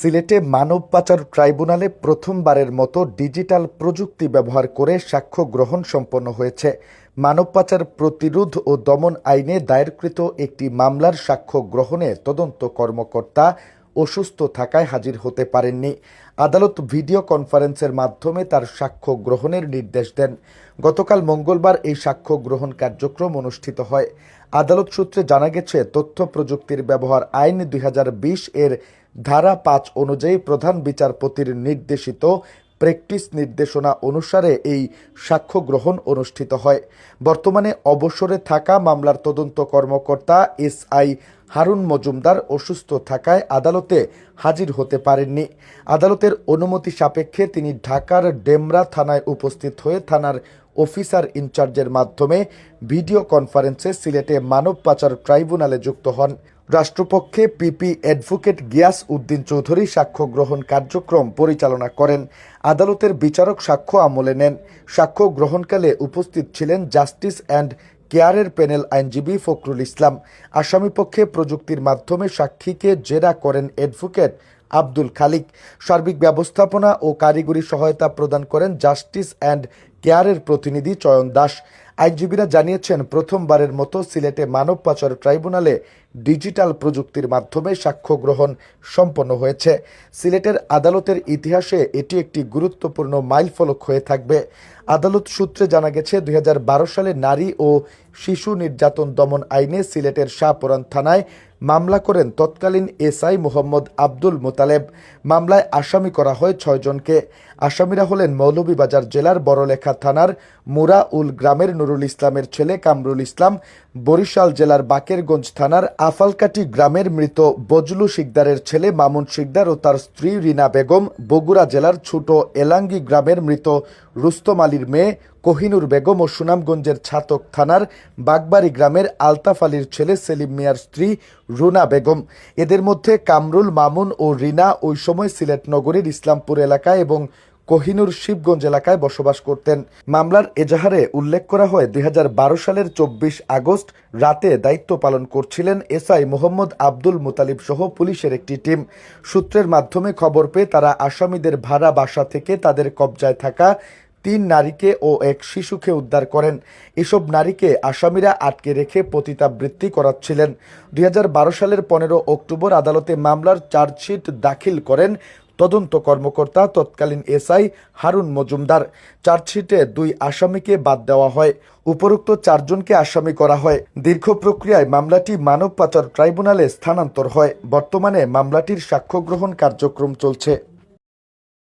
সিলেটে মানব পাচার ট্রাইব্যুনালে প্রথমবারের মতো ডিজিটাল প্রযুক্তি ব্যবহার করে সাক্ষ্য গ্রহণ সম্পন্ন হয়েছে। মানব পাচার প্রতিরোধ ও দমন আইনে দায়েরকৃত একটি মামলার সাক্ষ্য গ্রহণে তদন্ত কর্মকর্তা অসুস্থ থাকায় হাজির হতে পারেননি। আদালত ভিডিও কনফারেন্সের মাধ্যমে তার সাক্ষ্য গ্রহণের নির্দেশ দেন। গতকাল মঙ্গলবার এই সাক্ষ্য গ্রহণ কার্যক্রম অনুষ্ঠিত হয়। আদালত সূত্রে জানা গেছে, তথ্য প্রযুক্তির ব্যবহার আইন দুই হাজার বিশ এর ধারা পাঁচ অনুযায়ী প্রধান বিচারপতির নির্দেশিত প্র্যাকটিস নির্দেশনা অনুসারে এই সাক্ষ্য গ্রহণ অনুষ্ঠিত হয়। বর্তমানে অবসরে থাকা মামলার তদন্ত কর্মকর্তা এস আই হারুন মজুমদার অসুস্থ থাকায় আদালতে হাজির হতে পারেননি। আদালতের অনুমতি সাপেক্ষে তিনি ঢাকার ডেমরা থানায় উপস্থিত হয়ে থানার অফিসার ইনচার্জের মাধ্যমে ভিডিও কনফারেন্সে সিলেটে মানব পাচার ট্রাইব্যুনালে যুক্ত হন। রাষ্ট্রপক্ষে পিপি অ্যাডভোকেট গিয়াস উদ্দিন চৌধুরী সাক্ষ্য গ্রহণ কার্যক্রম পরিচালনা করেন। আদালতের বিচারক সাক্ষ্য আমলে নেন। সাক্ষ্য গ্রহণকালে উপস্থিত ছিলেন জাস্টিস অ্যান্ড কেয়ারের প্যানেল আইনজীবী ফখরুল ইসলাম। আসামিপক্ষে প্রযুক্তির মাধ্যমে সাক্ষীকে জেরা করেন অ্যাডভোকেট আব্দুল খালিক। সার্বিক ব্যবস্থাপনা ও কারিগরি সহায়তা প্রদান করেন জাস্টিস অ্যান্ড কেয়ারের প্রতিনিধি চয়ন দাস। আইনজীবীরা জানিয়েছেন, প্রথমবারের মতো সিলেটে মানব পাচার ট্রাইব্যুনালে ডিজিটাল প্রযুক্তির মাধ্যমে সাক্ষ্য গ্রহণ সম্পন্ন হয়েছে। সিলেটের আদালতের ইতিহাসে এটি একটি গুরুত্বপূর্ণ মাইলফলক হয়ে থাকবে। আদালত সূত্রে জানা গেছে, দুই হাজার বারো সালে নারী ও শিশু নির্যাতন দমন আইনে সিলেটের শাহপুরান থানায় মামলা করেন তৎকালীন এসআই মোহাম্মদ আব্দুল মোতালেব। মামলায় আসামি করা হয় ছয়জনকে আসামিরা হলেন মৌলভীবাজার জেলার বড়লেখা থানার মুরা উল গ্রামের নুরুল ইসলামের ছেলে কামরুল ইসলাম, বরিশাল জেলার বাকেরগঞ্জ থানার আফালকাটি গ্রামের মৃত বজলু শিকদারের ছেলে মামুন শিকদার ও তার স্ত্রী রিনা বেগম বগুড়া জেলার ছোট এলাঙ্গি গ্রামের মৃত রুস্তম আলীর মেয়ে কোহিনুর বেগম ও সুনামগঞ্জের ছাতক থানার বাগবাড়ি গ্রামের আলতাফ আলীর ছেলে সেলিম মিয়ার স্ত্রী রুনা বেগম। এদের মধ্যে কামরুল মামুন ও রিনা ওই সময় সিলেট নগরীর ইসলামপুর এলাকায় এবং কোহিনুর শিবগঞ্জ এলাকায় বসবাস করতেন। মামলার এজাহারে উল্লেখ করা হয়, দুই হাজার বারো সালের চব্বিশ আগস্ট রাতে দায়িত্ব পালন করছিলেন এসআই মোহাম্মদ আব্দুল মুতালিব সহ পুলিশের একটি টিম। সূত্রের মাধ্যমে খবর পেয়ে তারা আসামিদের ভাড়া বাসা থেকে তাদের কবজায় থাকা তিন নারীকে ও এক শিশুকে উদ্ধার করেন। এসব নারীকে আসামিরা আটকে রেখে পতিতাবৃত্তি করাচ্ছিলেন। দুই হাজার বারো সালের পনেরো অক্টোবর আদালতে মামলার চার্জশিট দাখিল করেন তদন্ত কর্মকর্তা তৎকালীন এসআই হারুন মজুমদার। চার্জশিটে দুই আসামিকে বাদ দেওয়া হয়। উপরোক্ত চারজনকে আসামি করা হয়। দীর্ঘ প্রক্রিয়ায় মামলাটি মানব পাচার ট্রাইব্যুনালে স্থানান্তর হয়। বর্তমানে মামলাটির সাক্ষ্য গ্রহণ কার্যক্রম চলছে।